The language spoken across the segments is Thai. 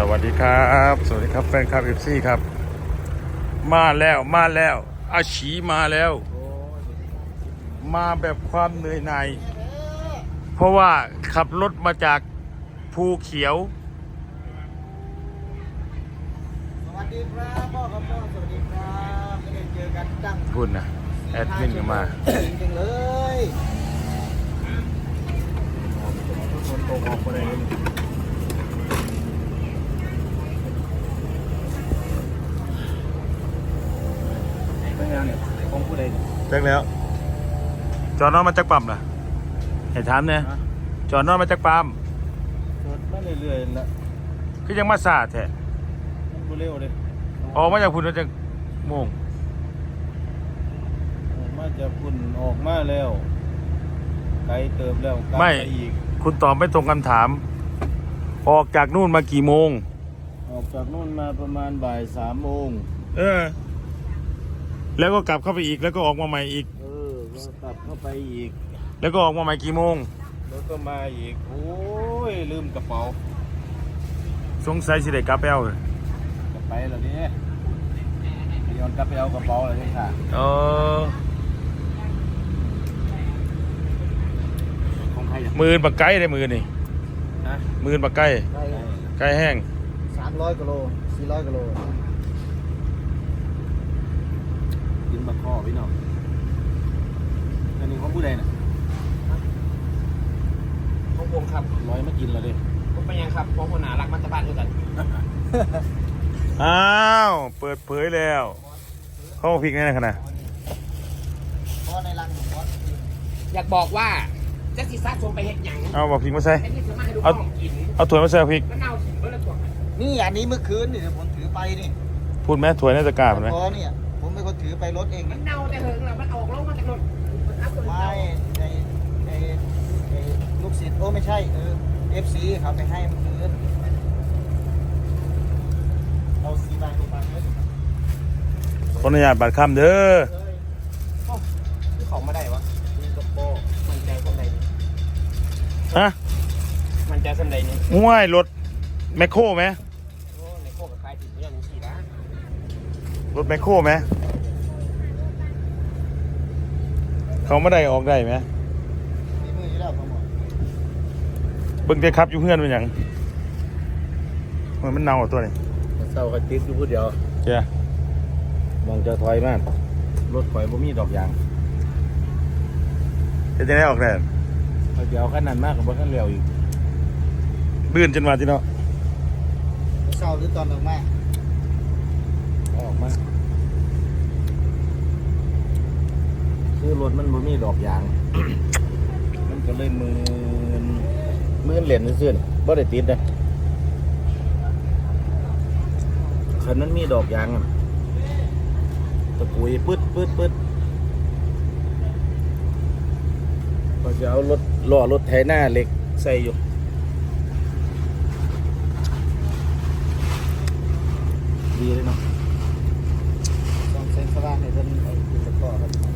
สวัสดีครับ สวัสดีครับแฟนคลับเอฟซีครับ มาแล้วมาแล้ว อาชีมาแล้ว มาแบบความเหนื่อยหน่ายเพราะว่าขับรถมาจากภูเขียว สวัสดีครับพ่อครับพ่อสวัสดีครับไม่ได้เจอกันตั้งพูดนะแอดมินก็มาจริงจังเลย ฝนตกออกไปเลยเป็นยังเนี่ยของผู้ใดแจ้งแล้ว จอนนอนมาจากปั๊มนะเห็นถามเนี่ยจอนนอนมาจากปั๊มสดมาเรื่อยๆละก็ยังมาซาแท้มันบ่เร็วเลยออกมาจากพุ่นมาจากโมงออกมาจากคุณออกมาแล้วไกลเติมแล้วกลับไม่อีกคุณตอบไม่ตรงคำถาม ออกจากนู่นมากี่โมง ออกจากนู่นมาประมาณบ่ายสามโมงเออ แล้วก็กลับเข้าไปอีกแล้วก็ออกมาใหม่อีก เออก็กลับเข้าไปอีก แล้วก็ออกมาใหม่กี่โมง แล้วก็มาอีก โอ้ย ลืมกระเป๋าสงสัยสิได้กลับไปเอาเลยกลับไปแล้วนี่ย้อนกลับไปเอากระเป๋าแล้วนี่ค่ะเออของใครอะมือปักไก่ได้มือนี่ฮะมือปักไก่ใช่ไก่แห้งสามร้อยกิโลสี่ร้อยกิโลกิน บะข้อพี่น้องอันนี้ของผู้ใดน่ะของผมครับร้อยมากินแล้วดิผมเป็นยังครับของหัวหน้ารักมัตตบ้านด้วยกันอ้าว เปิดเผยแล้ว เข้ามาพริกแน่ขนาดเพราะในรังของบอสอยากบอกว่าจะสิซ่าชมไปเห็ดหยังเอาบอกพริกมาใส่ ไอ้ที่ซื้อมาให้ดูเอาของกินเอาถ้วยมาใส่พริก มะนาวถิ่นเบอร์ละตัวนี่อันนี้เมื่อคืนนี่เดี๋ยวผมถือไปนี่พูดไหมถ้วยน่าจะกล้าพูดไหม พอเนี่ยผม เป็นคนถือไปรถเองมันี่นเน่าแต่เหิงแล้วมันออกลงมาจากรถมันอัพตัวไม่เน่าในในในลูกศิษย์โอ้ไม่ใช่เออเอฟซีเขาไปให้เมื่อคืนเอาสีบางดูบางเลยขออนุญาตบัตรคำเด้อที่ของมาได้วะมีกระโปรงมันใจคนใดนี่ฮะมันใจคนใดนี่ง่วยรถแมคโครไหมโอ้ในโคกกับใครถิ่นไม่ยอมฉีดนะรถแมคโครไหม เขาไม่ได้ออกได้ไหมมีมืออยู่แล้วผมบอกเบิ่งแต่ครับอยู่เพื่อนเป็นหยังมันมันเน่าตัวนี้เศร้าก็ติดอยู่พูดเดียวเจ้ามองจะถอยมากรถข่อยบ่มีดอกยางจะได้ออกได้ข่อยเดียวขนาดมากกับบ่ทันเร็วอีกลื่นจนมาที่เนาะเศร้าหรือตอนออกมาออกมา คือรถมันบ่มีดอกยาง มันก็เลยมืนมืนเหรียญซื่อๆนี่บ่ได้ติดนะคันนั้นมีดอกยางอะตะกุยปึ๊ดปึ๊ดปึ๊ดก็จะเอารถล้อรถไถหน้าเหล็กใส่อยู่ดีเลยเนาะต้องเซ็นสว่างให้เพิ่นเอาขึ้นตะกร้อครับ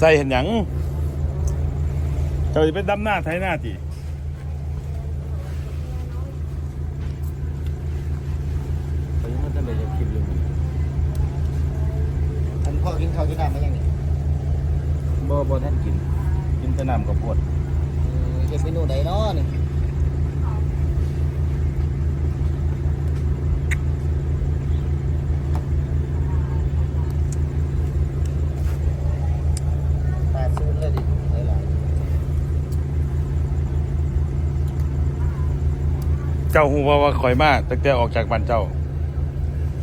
ใส่เห็นหยังเจ้าจะเป็นดำหน้าไทยหน้าจีไปยังมันจะได้คลิปอยู่อันพ่อกินข้าวกินน้ำมายังนี่บ่บ่ท่านกิน กินแต่น้ำกับปวดเฮ็ดเมนูใดเนาะนี่ปาดซูนเลยดิหลาย เจ้าหูว่าว่าข่อยมาตั้งแต่ออกจากบ้านเจ้า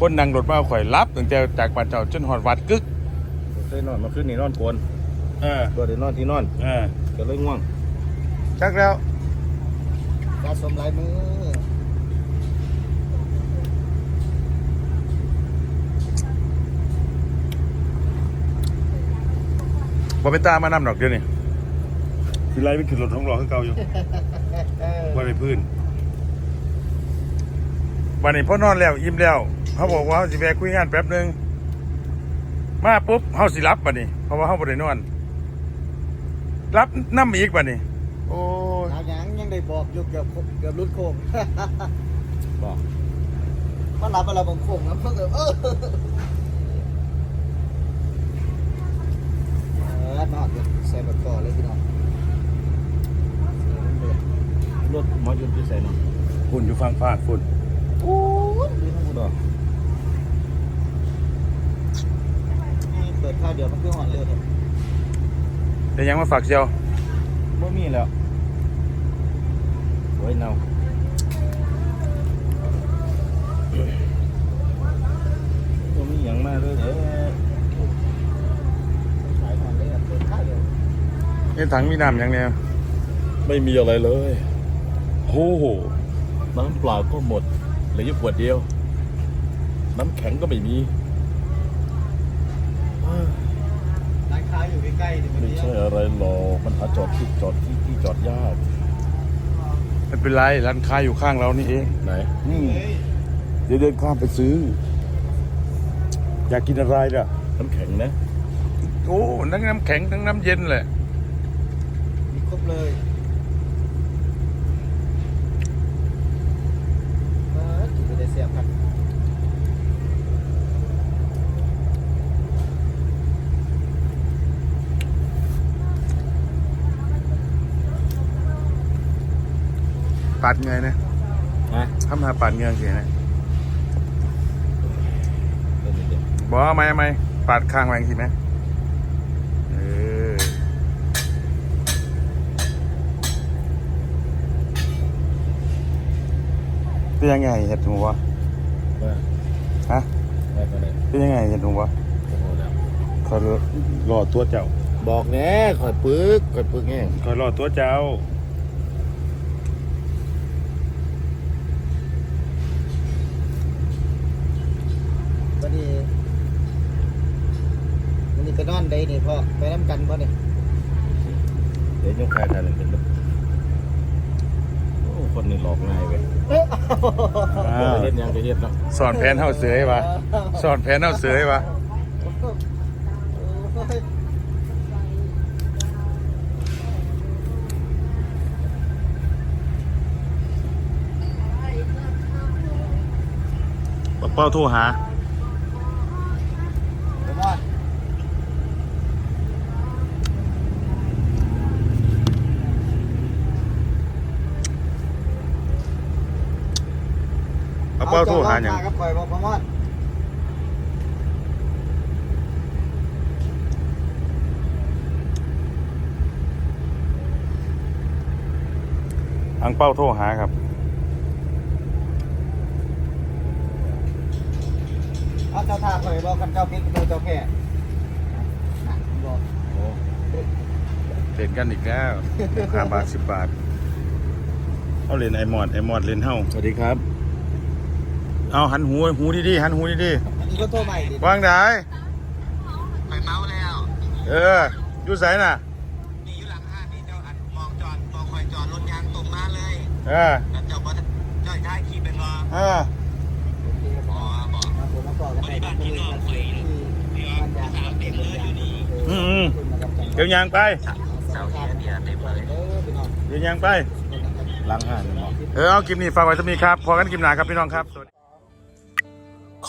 คนนั่งรถมาข่อยรับตั้งแต่จากบ้านเจ้าจนหอดวัดกึกๆเคยนอนมาขึ้นนี่นอนโกนเออบ่ได้นอนที่นอนเออก็เลยง่วงชักแล้วสะสมลายมือบ่เป็นตามานำดอกเดี๋ยวนี้คือไล่ไปขึ้นรถท้องรอขึ้นเก่าอยู่บ่ได้พื้น วันนี้พ่อนอนแล้วอิ่มแล้วเขาบอกว่าเขาสิแวะคุยงานแป๊บหนึงมาปุ๊บเขาสิรับบัดนี้ เพราะว่าเขาบ่ได้นอนรับน้ำอีกบัดนี้ โอ้ยเอาหยังยังได้บอกอยู่เกือบเกือบรุดโค้ง บอกมันรับอะไรบางโค้งนะเพิ่งเออเออเออนอนอยู่ใส่บัตรก่อเลยพี่น้องรถหมอยุทธที่ใส่เนาะฝุ่นอยู่ฟังฟาดฝุ่นโอ้ย ดีทั้งหมดเหรอนี่เปิดข้าวเดียวมันคือหอนเร็วเถอะแต่ยังมาฝากเชียวบ่มีแล้วโอ้ยเน่าบ่มีหยังมาเลยเด้อขายหอนเลยอะเปิดข้าวเดียวนี่ถังมีน้ำยังเนี่ยไม่มีอะไรเลย โอ้โหน้ำเปล่าก็หมดเหลืออยู่ขวดเดียว น้ำแข็งก็ไม่มีร้านค้าอยู่ใกล้ๆนี่วันไม่นี้ใช่อะไรหรอกมันหาจอดที่จอดที่ที่จอดยากไม่เป็นไรร้านค้าอยู่ข้างเรานี่เองไหนอืมเดี๋ยวเดินข้ามไปซื้อ อยากกินอะไรล่ะ น้ำแข็งนะโอ้ทั้งน้ำแข็งทั้งน้ำเย็นแหละมีครบเลยเออกินไปได้เสียบครับ ปาดเงยนะฮะทำหาปาดเงยเสียนะเป็นยังไงบอกเอาไหมเอาไหมปาดข้างแรงสิไหมเออเป็นยังไงเห็ดหนูวะว่าฮะว่าก็ได้เป็นยังไงเห็ดหนูวะโอ้โหแล้วคอยรอตัวเจ้า บอกแน่ข่อยปึกข่อยปึกแง่งคอยรอตัวเจ้า วันนี้วันนี้ไปนอนได้นี่พ่อไปน้ำกันพ่อนี่เดี๋ยวยังคายทานหนึ่งเป็นลูกโอ้คนนี่หลอกง่ายเว้ยอ้าวเล่นยังไปเฮ็ดเนาะสอนแผนเท่าเสือให้วะสอนแผนเท่าเสือให้วะโอ้ยป้าเป้าโทรหา ไปนอน ป้าเป้าโทรหาอย่างเจ้กับข่อยบอกพ่อมอดอังเป้าโทรหาครับเอาเจ้าท่าข่อยบอกกันเจ้าพริกเจ้าเจ้าแพร่น่ะบอกโอ้เล่นกันอีกแล้วห้าบาทสิบบาท เอาเล่นไอมอดไอมอดเล่นเฮ้าสวัสดีครับ เอาหันหูหูดีๆหันหูดีอันนี้ก็โทรใหม่ดิๆวางได้ไปเมาแล้ว เอออยู่ไสน่ะนี่อยู่หลังห้างนี่เจ้าอันมองจอดมองคอยจอดรถยางตรงมาเลยเออแล้วเจ้าบ่เจ้าท้ายขี่เป็นรอเอออ๋อบอกครับผมมาบอกกันไปบ้านที่นอกคุยที่บ้านยางสาวเต็มเลยอยู่นี่อืมๆเดี๋ยวยางไปสาวเทียนเนี่ยเต็มเลยเออพี่น้องเดี๋ยวยางไปล้างห้างเลยเนาะเออเอาคลิปนี้ฝากไว้สักนี้ครับพอกันคลิปหน้าครับพี่น้องครับสวัสดี